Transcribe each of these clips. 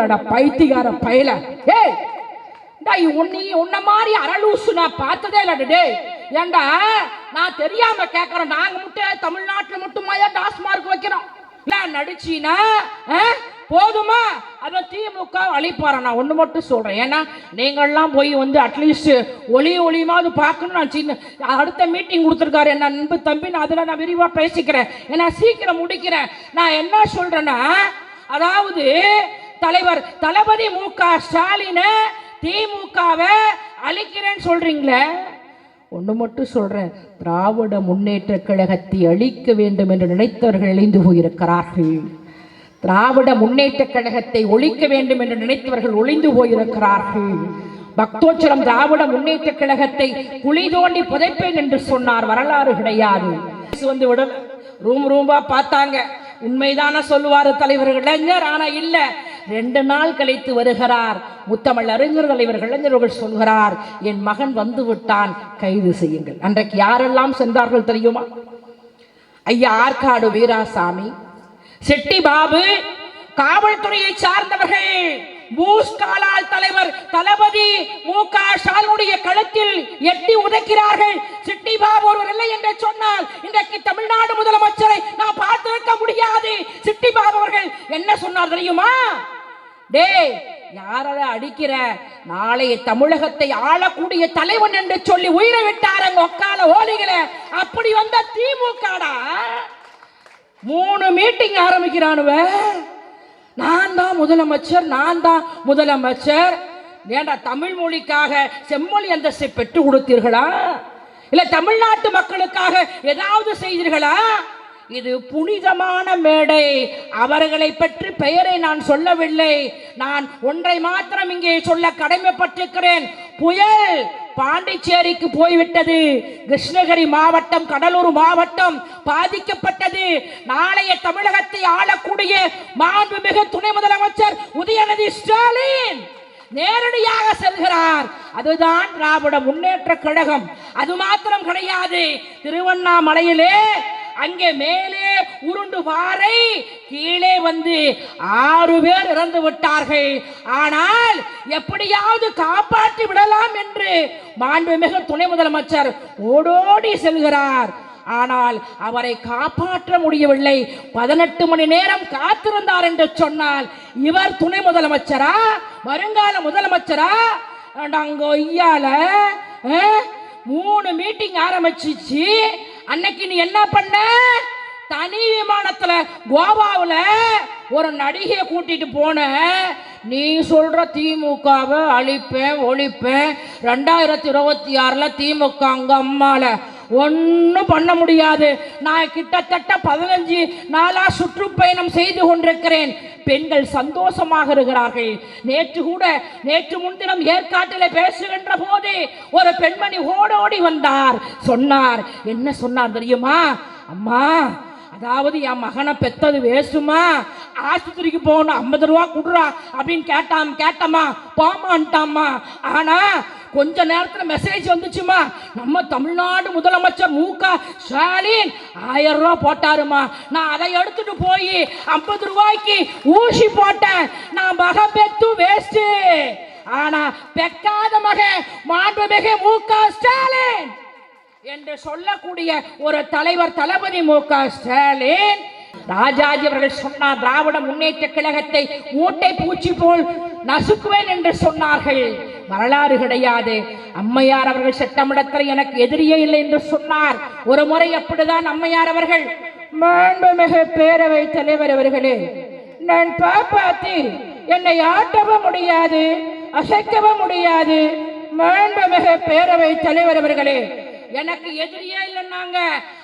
பைத்திகார பயல. ஏய் டேய் உன்னை உன்ன மாதிரி அரலூசு நான் பார்த்ததே இல்லடா டேய். ஏண்டா நான் தெரியாம கேக்குறேன். நாங்க மட்டும் தமிழ்நாட்டுல டாஸ் டாஸ்மார்க் வைக்கிறோம்? நான் நடிச்சினா ஆ? போதுமா? அதை திமுக அழிப்பாரன் நான் ஒண்ணு மட்டும் சொல்றேன். ஏன்னா நீங்கள்லாம் போய் வந்து அட்லீஸ்ட் ஒளி ஒளியுமாவது பார்க்கணும் நான் சின்ன அடுத்த மீட்டிங் கொடுத்துருக்காரு என்ன நண்பு தம்பி. நான் அதில் நான் விரிவாக பேசிக்கிறேன். ஏன்னா சீக்கிரம் முடிக்கிறேன். நான் என்ன சொல்றேன்னா அதாவது தலைவர் தளபதி மு க ஸ்டாலின திமுகவை அழிக்கிறேன்னு சொல்றீங்களே? ஒன்று மட்டும் சொல்கிறேன் திராவிட முன்னேற்ற கழகத்தை அழிக்க வேண்டும் என்று நினைத்தவர்கள் அழிந்து போயிருக்கிறார்கள். திராவிட முன்னேற்ற கழகத்தை ஒழிக்க வேண்டும் என்று நினைத்தவர்கள் ஒளிந்து போயிருக்கிறார்கள். பக்தோச்சரம் திராவிட முன்னேற்ற கழகத்தை குழி தோண்டி புதைப்பேன் என்று சொன்னார். வரலாறு கிடையாது. வந்து விடல. ரூம் ரூம்பா பார்த்தாங்க. உண்மைதான சொல்லுவாரு தலைவர் இளைஞர் ஆனா இல்ல. ரெண்டு நாள் கழித்து வருகிறார். முத்தமிழ் அறிஞர் தலைவர் இளைஞர்கள் சொல்கிறார் என் மகன் வந்து விட்டான் கைது செய்யுங்கள். அன்றைக்கு யாரெல்லாம் சென்றார்கள் தெரியுமா? ஐயா ஆற்காடு வீராசாமி செட்டி பாபு காவல்துறையை சார்ந்தவர்கள் பூஸ்காலால் தலைவர் தளபதி மு. க. ஸ்டாலினுடைய கழுத்தில் எட்டி உதைக்கிறார்கள். சிட்டி பாபு ஒருவர் இல்லை என்று சொன்னால் டேய் யாரத அடிக்கிற? நாளைய தமிழகத்தை ஆளக்கூடிய தலைவன் என்று சொல்லி உயிரை விட்டார் அங்க ஒக்கால ஓலிகளை அப்படி வந்த திமுகடா. மூணு மீட்டிங் ஆரம்பிக்கிறானுவ. நான் தான் முதலமைச்சர் நான் தான் முதலமைச்சர். ஏண்டா தமிழ் மொழிக்காக செம்மொழி அந்தஸ்தை பெற்று கொடுத்தீர்களா? இல்ல தமிழ்நாட்டு மக்களுக்காக ஏதாவது செய்தீர்களா? இது புனிதமான மேடை. அவர்களை பற்றி பெயரை நான் சொல்லவில்லை. நான் ஒன்றை மாத்திரம் இங்கே சொல்ல கடமைப்பட்டிருக்கிறேன். புயல் பாண்டிச்சேரிக்கு போய்விட்டது. கிருஷ்ணகிரி மாவட்டம் கடலூர் மாவட்டம் பாதிக்கப்பட்டது. நாளைய தமிழகத்தை ஆளக்கூடிய மாண்புமிகு துணை முதலமைச்சர் உதயநிதி ஸ்டாலின் நேரடியாக செல்கிறார். அதுதான் திராவிட முன்னேற்ற கழகம். அது மாத்திரம் கிடையாது. திருவண்ணாமலையிலே அங்கே மேலே உருண்டு பாறை கீழே வந்து ஆறு பேர் இறந்து விட்டார்கள். ஆனால் எப்படியாவது காப்பாற்றி விடலாம் என்று மாண்புமிகு துணை முதலமைச்சர் ஓடோடி செல்கிறார். ஆனால் அவரை காப்பாற்ற முடியவில்லை. பதினெட்டு மணி நேரம் காத்திருந்தார் என்று சொன்னால் இவர் துணை முதலமைச்சரா? வருங்கால முதலமைச்சரா? அங்க ஐயால மூணு மீட்டிங் ஆரம்பிச்சிச்சு. அன்னைக்கு நீ என்ன பண்ண? தனி விமானத்துல கோவாவுல ஒரு நடிகையை கூட்டிட்டு போன. நீ சொல்ற திமுகவை அழிப்பேன் ஒழிப்பேன். ரெண்டாயிரத்தி இருபத்தி ஆறுல திமுக அங்க அம்மால. ஒன்றும் பண்ண முடியாது. நான் கிட்டத்தட்ட பதினஞ்சு நாளாக சுற்றுப்பயணம் செய்து கொண்டிருக்கிறேன். பெண்கள் சந்தோஷமாக இருக்கிறார்கள். நேற்று கூட நேற்று முன்தினம் ஏற்காட்டில் பேசுகின்ற போது ஒரு பெண்மணி ஓடோடி வந்தார். சொன்னார் என்ன சொன்னார் தெரியுமா? அம்மா அதாவது என் மகனை பெத்தது வேசுமா? ஆஸ்பத்திரிக்கு போகணும் ஐம்பது ரூபா கொடுறா. அப்படின்னு கேட்டாம் கேட்டம்மா போமான்ட்டாம்மா. ஆனால் கொஞ்ச நேரத்தில் மெசேஜ் வந்துச்சுமா? நம்ம தமிழ்நாடு முதலமைச்சர் மு க. ஸ்டாலின் ஆயிரம் ரூபா போட்டாருமா? நான் அதை எடுத்துட்டு போய் ஐம்பது ரூபாய்க்கு ஊசி போட்டேன். நான் மக பெத்து வேஸ்ட் ஆனா பெக்காத மகன் மாண்புமிகு மு க. ஸ்டாலின். என்று சொல்லக்கூடிய ஒரு தலைவர் தளபதி மு க. ஸ்டாலின் ராஜாஜி அவர்கள் சொன்னார் திராவிட முன்னேற்ற கழகத்தை மூட்டை பூச்சி போல் நசுக்குவேன் என்று சொன்னார்கள். வரலாறு கிடையாது. அம்மையார் அவர்கள் சட்டமிடத்தில் எனக்கு எதிரியே இல்லை என்று சொன்னார். ஒரு முறை அப்படிதான் அம்மையார் அவர்கள் மாண்புமிகு பேரவை தலைவர் அவர்களே நான் பாப்பாத்தி என்னை ஆட்டவும் முடியாது அசைக்கவும் முடியாது. மாண்புமிகு பேரவை தலைவர் அவர்களே எனக்கு எதிரியே இல்லைன்னாங்க.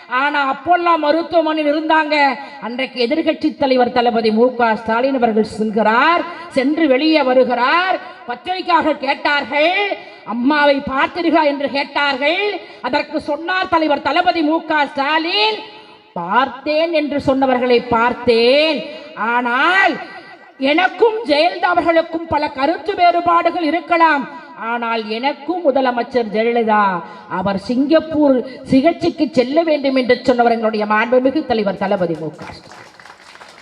ஆனா அப்போல்லாம் மருத்துவமனையில் இருந்தாங்க. அன்றைக்கு எதிர்கட்சி தலைவர் தளபதி மு க ஸ்டாலின் அவர்கள் செல்கிறார் சென்று வெளியே வருகிறார். பத்திரிகையாக கேட்டார்கள். அம்மாவை பார்த்தீர்களா என்று கேட்டார்கள். அதற்கு சொன்னார் தலைவர் தளபதி மு க ஸ்டாலின் பார்த்தேன் என்று சொன்னவர்களை பார்த்தேன். ஆனால் எனக்கும் ஜெயலலிதா அவர்களுக்கும் பல கருத்து வேறுபாடுகள் இருக்கலாம். ஆனால் எனக்கும் முதலமைச்சர் ஜெயலலிதா அவர் சிங்கப்பூர் சிகிச்சைக்கு செல்ல வேண்டும் என்று சொன்னவர் எங்களுடைய மாண்புமிகு தலைவர் தளபதி மு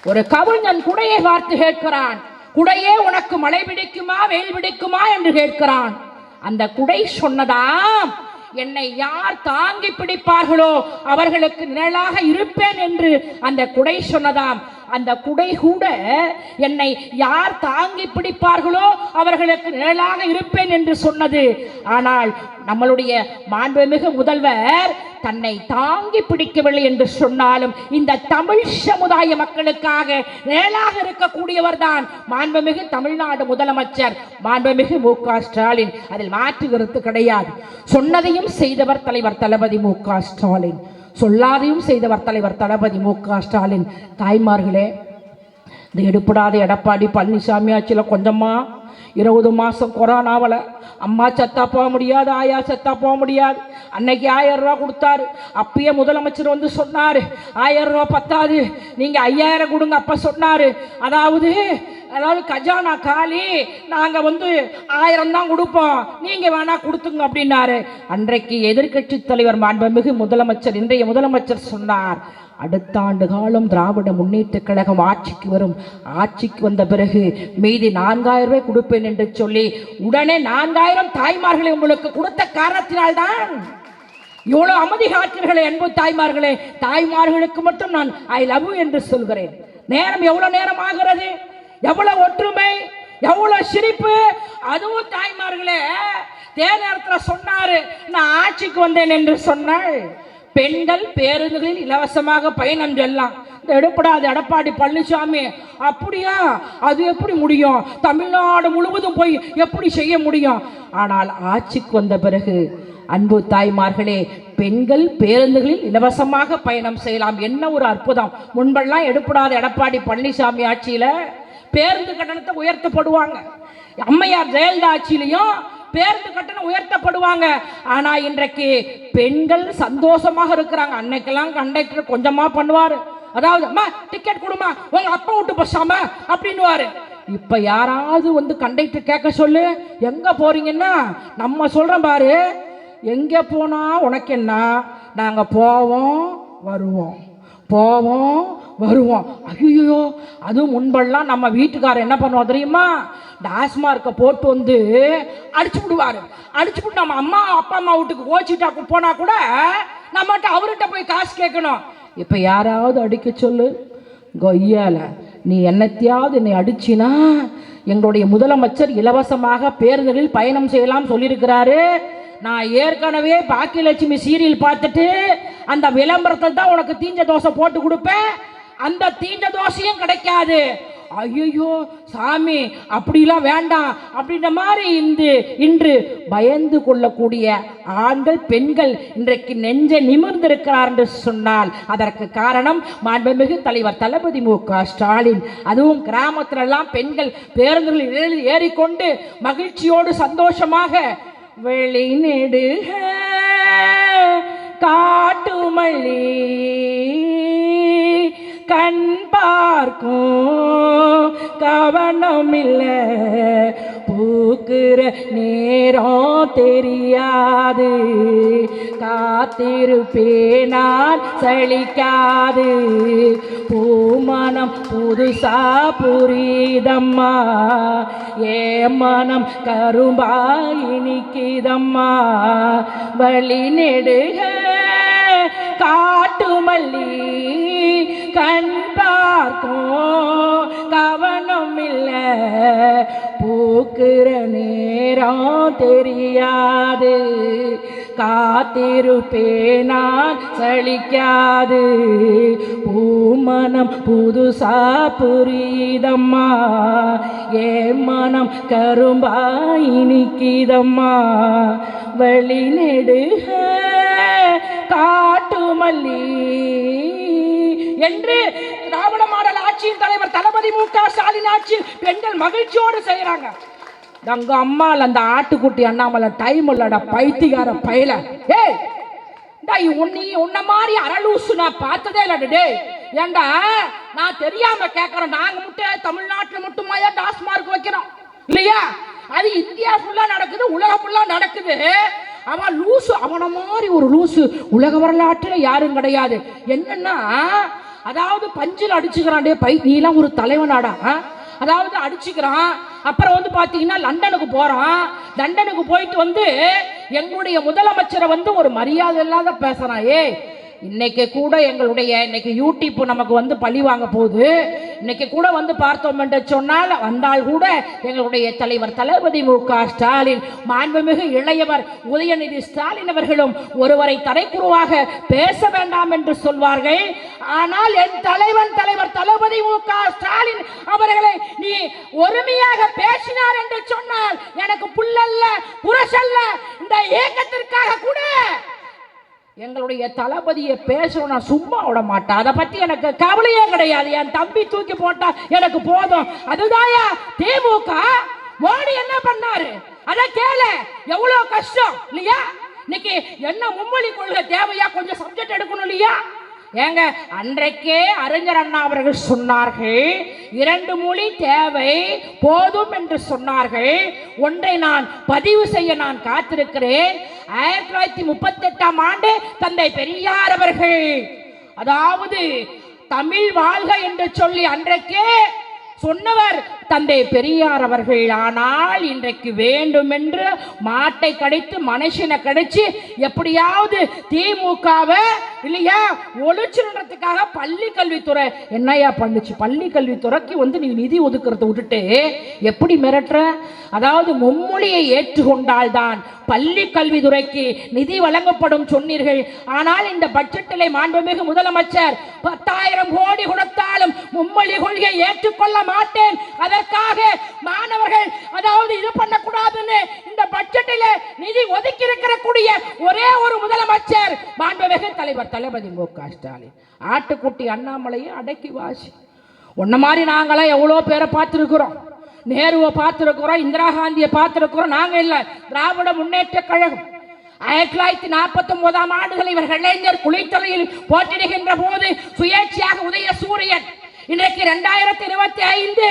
ஒரு கவிஞன் குடையை பார்த்து கேட்கிறான் குடையே உனக்கு மழை பிடிக்குமா வெயில் பிடிக்குமா? என்று கேட்கிறான். அந்த குடை சொன்னதாம் என்னை யார் தாங்கி பிடிப்பார்களோ அவர்களுக்கு நிழலாக இருப்பேன் என்று அந்த குடை சொன்னதாம். அந்த குடை கூட என்னை யார் தாங்கி பிடிப்பார்களோ அவர்களுக்கு நிழலாக இருப்பேன் என்று சொன்னது. ஆனால் நம்மளுடைய மாண்புமிகு முதல்வர் தன்னை தாங்கி பிடிக்கவில்லை என்று சொன்னாலும் இந்த தமிழ் சமுதாய மக்களுக்காக நிழலாக இருக்கக்கூடியவர் தான் மாண்புமிகு தமிழ்நாடு முதலமைச்சர் மாண்புமிகு மு க ஸ்டாலின். அதில் மாற்று கருத்து கிடையாது. சொன்னதையும் செய்தவர் தலைவர் தளபதி மு க ஸ்டாலின். சொல்லாதையும் செய்தவர் தலைவர் தளபதி மு க ஸ்டாலின். தாய்மார்களே இந்த எடுப்படாத எடப்பாடி பழனிசாமி ஆட்சியில் கொஞ்சமாக இருபது மாதம் கொரோனாவில் அம்மா செத்தா போக முடியாது ஆயா செத்தா போக முடியாது. அன்னைக்கு ஆயிரம் ரூபா கொடுத்தாரு. அப்பயே முதலமைச்சர் வந்து சொன்னார் ஆயிரம் ரூபா பத்தாது நீங்கள் ஐயாயிரம் கொடுங்க அப்போ சொன்னார். அதாவது அதாவது கஜானா காலி நாங்கள் வந்து ஆயிரம் தான் கொடுப்போம் நீங்கள் வேணா கொடுத்துங்க அப்படின்னாரு. அன்றைக்கு எதிர்க்கட்சி தலைவர் மாண்புமிகு முதலமைச்சர் இன்றைய முதலமைச்சர் சொன்னார். அடுத்த ஆண்டு காலம் திராவிட முன்னேற்ற கழகம் ஆட்சிக்கு வரும். ஆட்சிக்கு வந்த பிறகு மீதி நான்காயிரம் ரூபாய் கொடுப்பேன் என்று சொல்லி உடனே நான்காயிரம் தாய்மார்களை உங்களுக்கு கொடுத்த காரணத்தினால்தான். இவ்வளவு அமைதி காக்கிறீர்களே அன்பு தாய்மார்களே. தாய்மார்களுக்கு மட்டும் நான் ஐ லவ் என்று சொல்கிறேன். நேரம் எவ்வளவு நேரம் ஆகிறது? எவ்வளவு ஒற்றுமை? எவ்வளவு சிரிப்பு? அதுவும் தாய்மார்களே தேர்தலத்தில் சொன்னாரு நான் ஆட்சிக்கு வந்தேன் என்று சொன்னாள். பெண்கள் பேருந்துகளில் இலவசமாக பயணம் செல்லலாம். இந்த எடுப்படாது எடப்பாடி பழனிசாமி அப்படியா? அது எப்படி முடியும்? தமிழ்நாடு முழுவதும் போய் எப்படி செய்ய முடியும்? ஆனால் ஆட்சிக்கு வந்த பிறகு அன்பு தாய்மார்களே பெண்கள் பேருந்துகளில் இலவசமாக பயணம் செய்யலாம் என்ன ஒரு அற்புதம். முன்பெல்லாம் எடுப்படாத எடப்பாடி பழனிசாமி ஆட்சியில் பேருந்து கட்டணத்தை உயர்த்தப்படுவாங்க. அம்மையார் ஜெயலலிதா ஆட்சியிலையும் பேருந்து கட்டணம் உயர்த்தப்படுவாங்க. ஆனா இன்றைக்கு பெண்கள் சந்தோஷமாக இருக்கிறாங்க. அன்னைக்கெல்லாம் கண்டக்டர் கொஞ்சமா பண்ணுவாரு. அதாவது அம்மா டிக்கெட் கொடுமா உங்க அப்பா விட்டு பசாம அப்படின்னுவாரு. இப்ப யாராவது வந்து கண்டக்டர் கேட்க சொல்லு. எங்க போறீங்கன்னா நம்ம சொல்றோம் பாரு. எங்க போனா உனக்கு என்ன? நாங்க போவோம் வருவோம். போவோம் வருவோம். ஐயோ அதுவும் முன்பெல்லாம் நம்ம வீட்டுக்காரர் என்ன பண்ணுவோம் தெரியுமா? டாஸ்மார்க்கை போட்டு வந்து அடிச்சு விடுவார் அடிச்சு விட்டு நம்ம அம்மா அப்பா அம்மா வீட்டுக்கு கோச்சிட்டா போனா கூட நம்மகிட்ட அவர்கிட்ட போய் காசு கேட்கணும் இப்போ யாராவது அடிக்க சொல்லு. கொய்யால நீ என்னத்தையாவது என்னை அடிச்சினா எங்களுடைய முதலமைச்சர் இலவசமாக பேருந்துகளில் பயணம் செய்யலாம் சொல்லியிருக்கிறாரு. நான் ஏற்கனவே பாக்கியலட்சுமி சீரியல் பார்த்துட்டு அந்த விளம்பரத்தை தான் உனக்கு தீஞ்ச தோசை போட்டு கொடுப்பேன். அந்த தீஞ்ச தோசையும் கிடைக்காது. ஐயோ சாமி அப்படிலாம் வேண்டாம். அப்படின்ற மாதிரி இன்று இன்று பயந்து கொள்ளக்கூடிய ஆண்கள் பெண்கள் இன்றைக்கு நெஞ்சை நிமிர்ந்திருக்கிறார் என்று சொன்னால் அதற்கு காரணம் மாண்புமிகு தலைவர் தளபதி மு. க. ஸ்டாலின். அதுவும் கிராமத்திலெல்லாம் பெண்கள் பேருந்துகளில் ஏறிக்கொண்டு மகிழ்ச்சியோடு சந்தோஷமாக வெளிநெடுக காட்டுமல்லி கண் பார்க்கும். கவனம் இல்லை பூக்குற நேரம் தெரியாது. காத்திருப்பேனால் சளிக்காது பூமனம் புதுசா புரியுதம்மா. ஏ மனம் கரும்பா இனிக்குதம்மா வழி நெடுக. காட்டு மல்லி கண் பார்க்கும் கவனம் இல்லை. பூக்குற நேரம் தெரியாது. காத்திருப்பேனால் சளிக்காது பூமனம் புதுசா புரியுதம்மா. ஏ மனம் கரும்பாய் இனிக்குதம்மா வழி நெடுக. காட்டுமல்லி என்று திராவிட மாடல் ஆட்சியின் தலைவர் தளபதி மு க ஸ்டாலின் ஆட்சியில் பெண்கள் மகிழ்ச்சியோடு செய்யறாங்க. தங்க அம்மாள் அந்த ஆட்டுக்குட்டி அண்ணாமலை டைம் இல்லடா பைத்திகார பயில. ஏய் டேய் உன்னை உன்ன மாதிரி அரலூசு நான் பார்த்ததே இல்ல டேய். ஏண்டா நான் தெரியாம கேட்கறேன் நாங்க மட்டும் தமிழ்நாட்டுல மட்டுமாயா டாஸ்மார்க் வைக்கிறோம்? இல்லையா? அது இந்தியா ஃபுல்லா நடக்குது உலகம் ஃபுல்லா நடக்குது. அவன் லூசு அவன மாதிரி ஒரு லூசு உலக வரலாற்றில் யாரும் கிடையாது. என்னன்னா அதாவது பஞ்சில் அடிச்சுக்கிறான் டே பை நீலாம் ஒரு தலைவனாடா அதாவது அடிச்சுக்கிறான். அப்புறம் வந்து பார்த்தீங்கன்னா லண்டனுக்கு போகிறான் லண்டனுக்கு போயிட்டு வந்து எங்களுடைய முதலமைச்சரை வந்து ஒரு மரியாதை இல்லாத பேசுகிறான் ஏய் இன்னைக்கு கூட எங்களுடைய இன்னைக்கு யூடியூப் நமக்கு வந்து பழி வாங்க போகுது. இன்னைக்கு கூட வந்து பார்த்தோம் என்று சொன்னால் வந்தால் கூட எங்களுடைய தலைவர் தளபதி மு க ஸ்டாலின் மாண்புமிகு இளையவர் உதயநிதி ஸ்டாலின் அவர்களும் ஒருவரை தரைக்குருவாக பேச வேண்டாம் என்று சொல்வார்கள். ஆனால் என் தலைவன் தலைவர் தளபதி மு க ஸ்டாலின் அவர்களை நீ ஒருமையாக பேசினார் என்று சொன்னால் எனக்கு புல்லல்ல புரசல்ல இந்த இயக்கத்திற்காக கூட எங்களுடைய தளபதியை பேசணும் நான் சும்மா விட மாட்டேன் அதை பற்றி எனக்கு கவலையே கிடையாது. என் தம்பி தூக்கி போட்டா எனக்கு போதும். அதுதாயா திமுக மோடி என்ன பண்ணாரு? அத கேள. எவ்வளவு கஷ்டம் இல்லையா? இன்னைக்கு என்ன மும்மொழி கொள்கை தேவையா? கொஞ்சம் சப்ஜெக்ட் எடுக்கணும் இல்லையா? ஏங்க அன்றைக்கே அறிஞர் அண்ணா அவர்கள் சொன்னார்கள் இரண்டு மொழி தேவை போதும் என்று சொன்னார்கள். ஒன்றை நான் பதிவு செய்ய நான் காத்திருக்கிறேன். ஆயிரத்தி தொள்ளாயிரத்தி முப்பத்தி எட்டாம் ஆண்டு தந்தை பெரியார் அவர்கள் அதாவது தமிழ் வாழ்க என்று சொல்லி அன்றைக்கே சொன்னவர் தந்தை பெரியார் அவர்கள் ஆனால் இன்றைக்கு வேண்டுமென்று மாட்டை கடித்து மனுஷனை கடிச்சு எப்படியாவது திமுகவை இல்லையா ஒழிச்சுன்றதுக்காக பள்ளி கல்வித்துறை என்னையா பண்ணுச்சு? பள்ளி கல்வித்துறைக்கு வந்து நீ நிதி ஒதுக்கிறத விட்டுட்டு எப்படி மிரட்டுற? அதாவது மும்மொழியை ஏற்றுக்கொண்டால்தான் பள்ளி கல்வித்துறைக்கு நிதி வழங்கப்படும் சொன்னீர்கள். ஆனால் இந்த பட்ஜெட்டிலே மாண்புமிகு முதலமைச்சர் பத்தாயிரம் கோடி கொடுத்தாலும் மும்மொழி கொள்கையை ஏற்றுக்கொள்ள மாட்டேன். அதற்காக மாணவர்கள் அதாவது இது பண்ணக்கூடாதுன்னு இந்த பட்ஜெட்டில் நிதி ஒதுக்கி இருக்கக்கூடிய ஒரே ஒரு முதலமைச்சர் மாண்புமிகு தலைவர் தளபதி மு க ஸ்டாலின். ஆட்டுக்குட்டி அண்ணாமலையை அடக்கி வாசி. உன்ன மாதிரி நாங்களாம் எவ்வளோ பேரை பார்த்துருக்குறோம். நேருவை பார்த்துருக்குறோம் இந்திரா காந்தியை பார்த்துருக்குறோம். நாங்கள் இல்லை திராவிட முன்னேற்ற கழகம். ஆயிரத்தி தொள்ளாயிரத்தி நாற்பத்தி ஒன்பதாம் ஆண்டுகள் இவர் இளைஞர் குளித்தலையில் போட்டிடுகின்ற போது சுயேட்சை இன்றைக்கு இரண்டாயிரத்தி இருபத்தி ஐந்து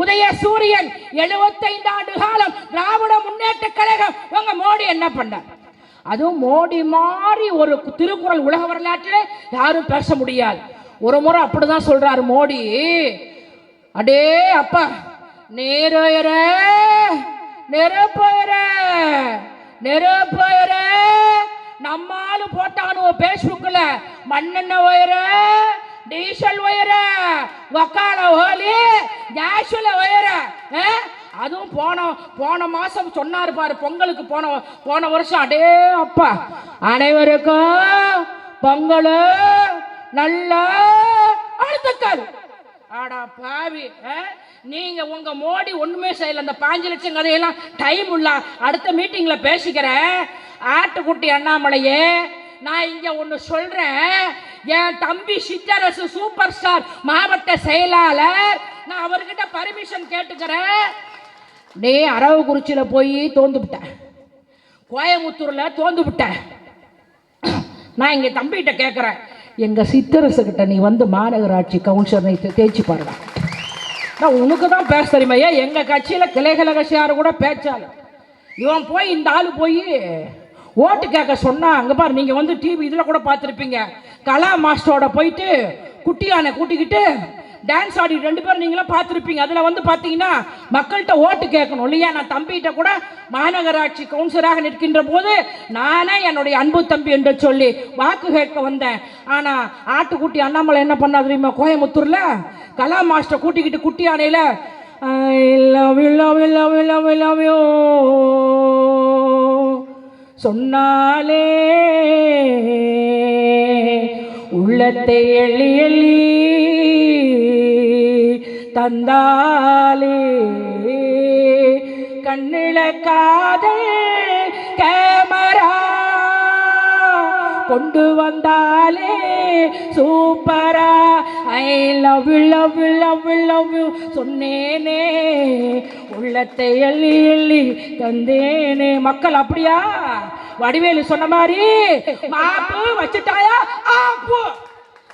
உதய சூரியன் எழுபத்தைந்து ஆண்டு காலம் திராவிட முன்னேற்ற கழகம். உங்க மோடி என்ன பண்ணார்? அதுவும் மோடி மாறி ஒரு திருக்குறள் உலக வரலாற்றில் யாரும் பேச முடியாது. ஒரு முறை அப்படிதான் சொல்றாரு மோடி. அடே அப்பா நேரோயர நெருப்போயர நெருப்போயர நம்மாலும் போட்டானுவ பேஸ்புக்கில் மண்ணெண்ண உயர டீசல் ஒயர வக்கால ஓலி கேஷுல ஒயர அதுவும் போன போன மாசம் சொன்னார் பாரு பொங்கலுக்கு போன போன வருஷம் அடே அப்பா அனைவருக்கும் பொங்கல் நல்ல அழுத்துக்கள் ஆடா பாவி நீங்க உங்க மோடி ஒண்ணுமே செய்யல அந்த பாஞ்சு லட்சம் கதையெல்லாம் டைம் இல்ல அடுத்த மீட்டிங்ல பேசிக்கிறேன் ஆட்டுக்குட்டி அண்ணாமலையே நான் இங்க ஒன்று சொல்றேன். என் தம்பி சித்தரசு சூப்பர் ஸ்டார் மாவட்ட செயலாளர். நான் அவர்கிட்ட பர்மிஷன் கேட்டுக்கிறேன். நீ அரவக்குறிச்சியில் போய் தோந்து விட்டேன். தோந்துவிட்டேன் தோந்து விட்டேன். நான் இங்க தம்பிகிட்ட கேட்குறேன் எங்க சித்தரசுக்கிட்ட நீ வந்து மாநகராட்சி கவுன்சிலர் தேய்ச்சி பாருங்க நான் உனக்கு தான் பேச தெரியுமா? ஏன் கட்சியில் கட்சியில கட்சியார் கூட பேச்சாலும். இவன் போய் இந்த ஆள் போய் ஓட்டு கேட்க சொன்னால் அங்கே பாரு நீங்கள் வந்து டிவி இதில் கூட பார்த்துருப்பீங்க. கலா மாஸ்டரோட போயிட்டு குட்டியானை கூட்டிக்கிட்டு டான்ஸ் ஆடி ரெண்டு பேரும் நீங்களாம் பார்த்துருப்பீங்க. அதில் வந்து பார்த்தீங்கன்னா மக்கள்கிட்ட ஓட்டு கேட்கணும் இல்லையா? நான் தம்பிகிட்ட கூட மாநகராட்சி கவுன்சிலராக நிற்கின்ற போது நானே என்னுடைய அன்பு தம்பி என்று சொல்லி வாக்கு கேட்க வந்தேன். ஆனால் ஆட்டுக்குட்டி அண்ணாமலை என்ன பண்ணா தெரியுமா? கோயம்புத்தூரில் கலா மாஸ்டர் கூட்டிக்கிட்டு குட்டி யானையில் I love you love you love you love you. சொன்னாலே உள்ளத்தை எள்ளி எள்ளி தந்தாலே. கண்ணில காதல் கேமரா கொண்டு வந்தாலே சூப்பரா. I love love love love சொன்னேனே உள்ளத்தை எள்ளி எள்ளி தந்தேனே. மக்கள் அப்படியா? வடிவேலு சொன்ன மாதிரி மாப்பு வச்சுட்டாயா? ஆப்பு.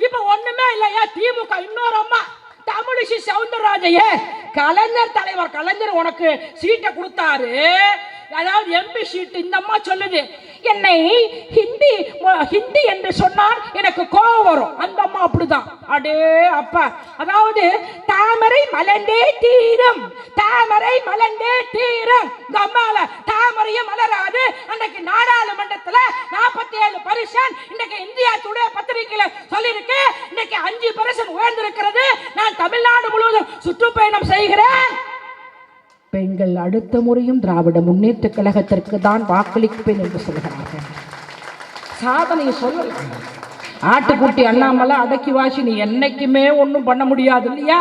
இப்ப ஒண்ணுமே இல்லையா திமுக இன்னொரு அம்மா தமிழிசை சவுந்தரராஜையே. கலைஞர் தலைவர் கலைஞர் உனக்கு சீட்டை கொடுத்தாரு. அதாவது எம்பி சீட்டு இந்த அம்மா சொல்லுது என்னை ஹிந்தி ஹிந்தி என்று சொன்னால் எனக்கு கோபம் வரும். அந்த அம்மா அப்படிதான். அடே அப்பா. அதாவது தாமரை மலர்ந்தே தீரும். தாமரை மலர்ந்தே தீரும். கம்மால தாமரையும் மலராது. அன்னைக்கு நாடாளுமன்றத்துல நாற்பத்தி ஏழு பரிசன் இன்னைக்கு இந்தியா டுடே பத்திரிகையில சொல்லியிருக்கு. இன்னைக்கு அஞ்சு பரிசன் உயர்ந்திருக்கிறது. நான் தமிழ்நாடு முழுவதும் சுற்றுப்பயணம் செய்கிறேன். பெண்கள் அடுத்த முறையும் திராவிட முன்னேற்ற கழகத்திற்கு தான் வாக்களிப்பேன் என்று சொல்கிறார்கள். சாதனையை சொல்லலாம் ஆட்டுக்குட்டி அண்ணாமலை அடக்கி வாசி நீ என்னைக்குமே ஒன்றும் பண்ண முடியாது இல்லையா?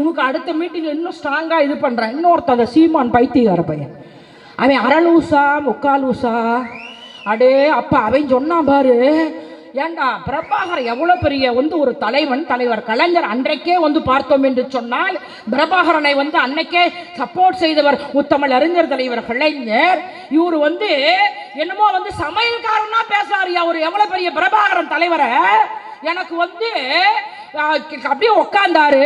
உனக்கு அடுத்த மீட்டிங் இன்னும் ஸ்ட்ராங்காக இது பண்ணுறேன் அந்த சீமான் பைத்தியக்கார பையன். அவன் அரலூசா முக்காலூசா. அடே அப்பா அவன் சொன்னான் பாரு ஏண்டா பிரபாகர் எவ்வளோ பெரிய வந்து ஒரு தலைவன் தலைவர் கலைஞர் அன்றைக்கே வந்து பார்த்தோம் என்று சொன்னால் பிரபாகரனை வந்து அன்னைக்கே சப்போர்ட் செய்தவர் உத்தமிழ் அறிஞர் தலைவர் கலைஞர். இவர் வந்து என்னமோ வந்து சமையல்காரனா பேசுறாரு அவர் எவ்வளோ பெரிய பிரபாகரன் தலைவரை. எனக்கு வந்து அப்படியே உக்காந்தாரு.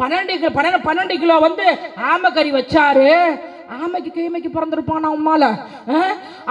பன்னெண்டு கிலோ பன்னெண்டு பன்னெண்டு கிலோ வந்து ஆமக்கறி வச்சாரு. ஆமைக்கு கீமைக்கு பிறந்திருப்பானா உம்மால?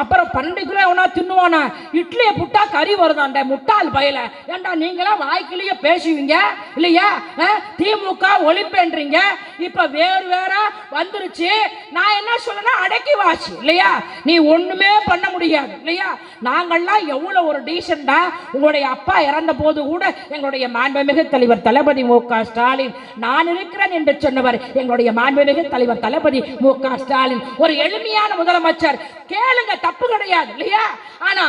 அப்புறம் பன்னெண்டு கிலோ எவனா தின்னுவானா? இட்லியை புட்டா கறி வருதாண்ட முட்டாள் பயல. ஏண்டா நீங்களாம் வாய்க்கிலேயே பேசுவீங்க? இல்லையா? ஆ? திமுக ஒழிப்பேன்றீங்க. இப்போ வேறு வேற வந்துருச்சு. நான் என்ன சொல்லணும் அடக்கி வாசி இல்லையா? நீ ஒன்றுமே பண்ண முடியாது இல்லையா? நாங்கள்லாம் எவ்வளோ ஒரு டீசெண்டா உங்களுடைய அப்பா இறந்த போது கூட எங்களுடைய மாண்புமிகு தலைவர் தளபதி மு க ஸ்டாலின் நான் இருக்கிறேன் என்று சொன்னவர் எங்களுடைய மாண்புமிகு தலைவர் தளபதி மு க ஸ்டாலின் ஒரு எளிமையான முதலமைச்சர். கேளுங்க தப்பு கிடையாது இல்லையா? ஆனா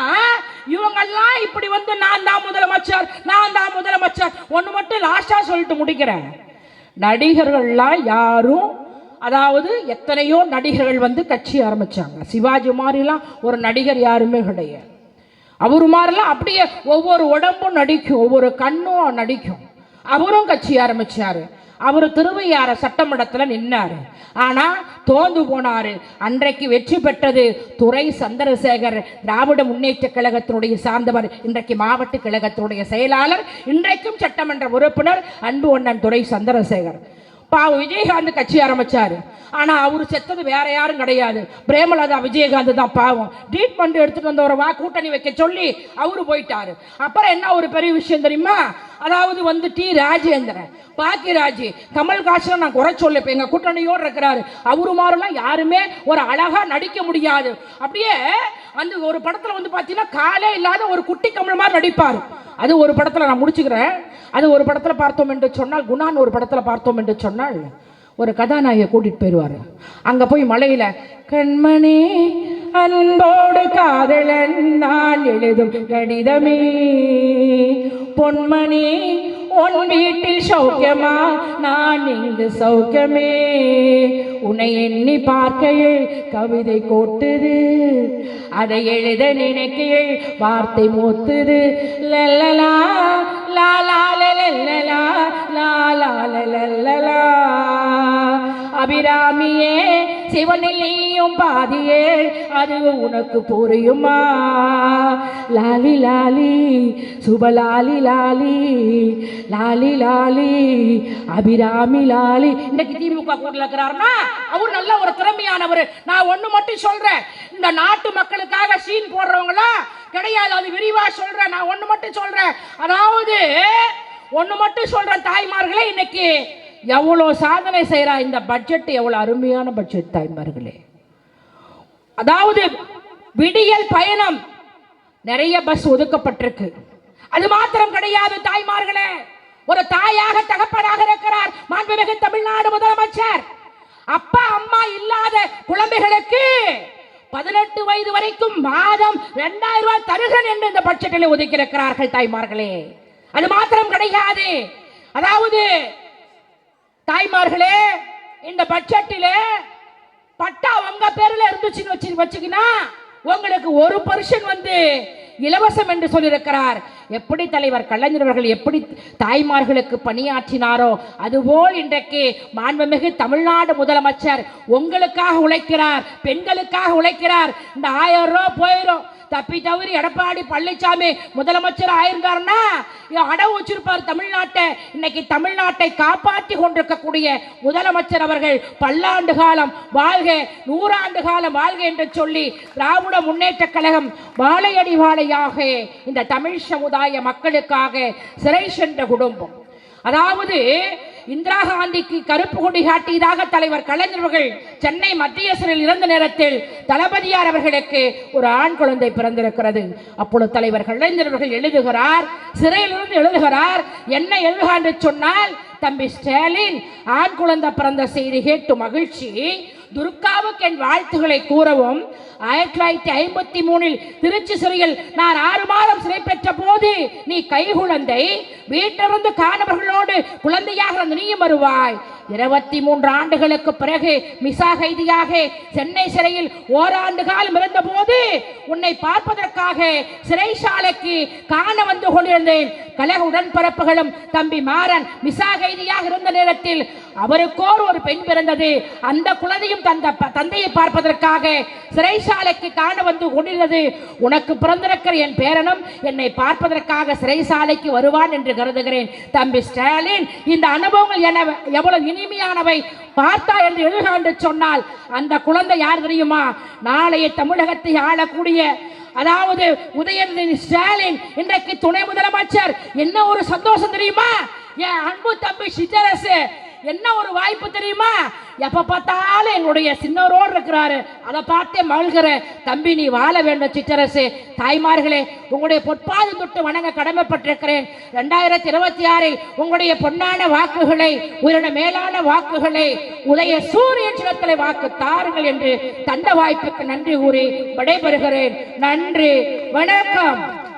இவங்கெல்லாம் இப்படி வந்து நான் தான் முதலமைச்சர் நான் தான் முதலமைச்சர். ஒன்று மட்டும் லாஸ்டா சொல்லிட்டு முடிக்கிறேன். நடிகர்கள்லாம் யாரும் அதாவது எத்தனையோ நடிகர்கள் வந்து கட்சி ஆரம்பித்தாங்க சிவாஜி மாதிரிலாம் ஒரு நடிகர் யாருமே கிடையாது. அவரு மாதிரிலாம் அப்படியே ஒவ்வொரு உடம்பும் நடிக்கும் ஒவ்வொரு கண்ணும் நடிக்கும். அவரும் கட்சி ஆரம்பித்தார் அவர் திருவையாற சட்டமன்றத்தில் நின்னார். ஆனால் தோந்து போனார். அன்றைக்கு வெற்றி பெற்றது துறை சந்திரசேகர் திராவிட முன்னேற்ற கழகத்தினுடைய சார்ந்தவர் இன்றைக்கு மாவட்ட கழகத்தினுடைய செயலாளர் இன்றைக்கும் சட்டமன்ற உறுப்பினர் அன்பு ஒண்ணன் துறை சந்திரசேகர். பாவம் விஜயகாந்த் கட்சி ஆரம்பிச்சாரு. ஆனால் அவர் செத்தது வேற யாரும் கிடையாது. பிரேமலதா விஜயகாந்த் தான் பாவம். ட்ரீட்மெண்ட் எடுத்துட்டு வந்தவரை வா கூட்டணி வைக்க சொல்லி அவரு போயிட்டாரு. அப்புறம் என்ன ஒரு பெரிய விஷயம் தெரியுமா? அதாவது வந்து டி ராஜேந்திரன். பாக்கியராஜ் கமல்ஹாசன் நான் குறை சொல்ல இப்போ எங்கள் கூட்டணியோடு இருக்கிறாரு. அவரு மாதிரிலாம் யாருமே ஒரு அழகாக நடிக்க முடியாது. அப்படியே அந்த ஒரு படத்தில் வந்து பார்த்தீங்கன்னா காலே இல்லாத ஒரு குட்டி கமல் மாதிரி நடிப்பார். அது ஒரு படத்தில் நான் முடிச்சுக்கிறேன். அது ஒரு படத்தில் பார்த்தோம் என்று சொன்னால் குணான் ஒரு படத்தில் பார்த்தோம் என்று சொன்னால் ஒரு கதாநாயகை கூட்டிகிட்டு போயிடுவாரு. அங்கே போய் மலையில் கண்மணி அன்போடு காதலன் நான் எழுதும் கடிதமே. பொன்மணி உன் வீட்டில் சௌக்கியமா? நான் இங்கு சௌக்கியமே. உன்னை எண்ணி பார்க்கையே கவிதை கோட்டுது. அதை எழுத நினைக்கையே வார்த்தை மூத்துது. லல்லலா லா லா லலலலா, லா லா லலலலா. அபிராமியே சிவனில் நீயும் பாதியே அது உனக்கு புரியுமா? லாலி லாலி சுபலாலி லாலி லாலி லாலி அபிராமி லாலி. இன்னைக்கு திமுக கூட்டில் இருக்கிறாருன்னா அவர் நல்ல ஒரு திறமையானவர். நான் ஒண்ணு மட்டும் சொல்றேன். இந்த நாட்டு மக்களுக்காக சீன் போடுறவங்களா கிடையாது அது விரிவா சொல்றேன். நான் ஒண்ணு மட்டும் சொல்றேன். அதாவது ஒன்று மட்டும் சொல்றேன் தாய்மார்களே இன்னைக்கு எவ்வளோ சாதனை செய்கிறா இந்த பட்ஜெட் எவ்வளோ அருமையான பட்ஜெட் தாய்மார்களே. அதாவது விடியல் பயணம் நிறைய பஸ் ஒதுக்கப்பட்டிருக்கு. அது மாத்திரம் கிடையாது தாய்மார்களே. ஒரு தாயாக தகப்பனாக இருக்கிறார் மாண்புமிகு தமிழ்நாடு முதலமைச்சர். அப்பா அம்மா இல்லாத குழந்தைகளுக்கு பதினெட்டு வயது வரைக்கும் மாதம் இரண்டாயிரம் ரூபாய் தருகிறேன் என்று இந்த பட்ஜெட்டில் ஒதுக்கி இருக்கிறார்கள் தாய்மார்களே. அது மாத்திரம் கிடையாது. அதாவது தாய்மார்களே இந்த பட்ஜெட்டிலே பட்டா உங்க பேர்ல இருந்துச்சுன்னு வச்சு வச்சுக்கினா உங்களுக்கு ஒரு பர்சன் வந்து இலவசம் என்று சொல்லியிருக்கிறார். எப்படி தலைவர் கலைஞர் அவர்கள் எப்படி தாய்மார்களுக்கு பணியாற்றினாரோ அதுபோல் இன்றைக்கு மாண்புமிகு தமிழ்நாடு முதலமைச்சர் உங்களுக்காக உழைக்கிறார் பெண்களுக்காக உழைக்கிறார். இந்த ஆயிரம் ரூபா போயிடும் தப்பி தவறி எடப்பாடி பழனிசாமி முதலமைச்சர் ஆயிருந்தாருன்னா அடவு வச்சிருப்பார் தமிழ்நாட்டை. இன்னைக்கு தமிழ்நாட்டை காப்பாற்றி கொண்டிருக்கக்கூடிய முதலமைச்சர் அவர்கள் பல்லாண்டு காலம் வாழ்க நூறாண்டு காலம் வாழ்க என்று சொல்லி திராவிட முன்னேற்ற கழகம் வாழையடி வாழையாக இந்த தமிழ் சமுதாய மக்களுக்காக சிறை சென்ற குடும்பம். அதாவது இந்திரா காந்திக்கு கருப்பு கொடி காட்டியதாக தலைவர் கலைஞர்கள் சென்னை மத்திய சிறையில் இருந்த நேரத்தில் தளபதியார் அவர்களுக்கு ஒரு ஆண் குழந்தை பிறந்திருக்கிறது. அப்பொழுது தலைவர் கலைஞர் எழுதுகிறார் சிறையிலிருந்து எழுதுகிறார் என்ன எழுதுகிறார் என்று சொன்னால் தம்பி ஸ்டாலின் ஆண் குழந்தை பிறந்த செய்தி கேட்டு மகிழ்ச்சி. துர்காவுக்கு என் வாழ்த்துக்களை கூறவும். ஆயிரத்தி தொள்ளாயிரத்தி ஐம்பத்தி மூணில் திருச்சி சிறையில் நான் ஆறு மாதம் சிறை பெற்ற போது நீ கை குழந்தை வீட்டிலிருந்து காணவர்களோடு குழந்தையாக நீயும் வருவாய். இருபத்தி மூன்று ஆண்டுகளுக்கு பிறகு மிசா கைதியாக சென்னை சிறையில் ஓராண்டு காலம் இருந்தபோது உன்னை பார்ப்பதற்காக சிறைசாலைக்கு காண வந்து கொண்டிருந்தேன். கழக உடன்பிறப்புகளும் தம்பி மாறன் மிசா கைதியாக இருந்த நேரத்தில் அவருக்கோர் ஒரு பெண் பிறந்தது. அந்த குழந்தையும் தந்த தந்தையை பார்ப்பதற்காக சிறைச்சாலைக்கு காண வந்து கொண்டிருந்தது. உனக்கு பிறந்திருக்கிற என் பேரனும் என்னை பார்ப்பதற்காக சிறைசாலைக்கு வருவான் என்று கருதுகிறேன். தம்பி ஸ்டாலின் இந்த அனுபவங்கள் என எவ்வளவு இனிமையானவை? பார்த்தா என்று எழுகாண்டு சொன்னால் அந்த குழந்தை யார் தெரியுமா? நாளைய தமிழகத்தை ஆளக்கூடிய அதாவது உதயநிதி ஸ்டாலின் இன்றைக்கு துணை முதலமைச்சர். என்ன ஒரு சந்தோஷம் தெரியுமா? என் அன்பு தம்பி சித்தரசு என்ன ஒரு வாய்ப்பு தெரியுமா? எப்ப பார்த்தாலும் எங்களுடைய சின்னவரோடு இருக்கிறாரு. அதை பார்த்தே மகிழ்கிற தம்பி நீ வாழ வேண்டும் சிற்றரசு. தாய்மார்களே உங்களுடைய பொற்பாதம் தொட்டு வணங்க கடமைப்பட்டிருக்கிறேன். ரெண்டாயிரத்தி இருபத்தி ஆறில் உங்களுடைய பொன்னான வாக்குகளை உயிரின மேலான வாக்குகளை உதய சூரிய சின்னத்திலே வாக்கு தாருங்கள் என்று தந்த வாய்ப்புக்கு நன்றி கூறி விடைபெறுகிறேன். நன்றி வணக்கம்.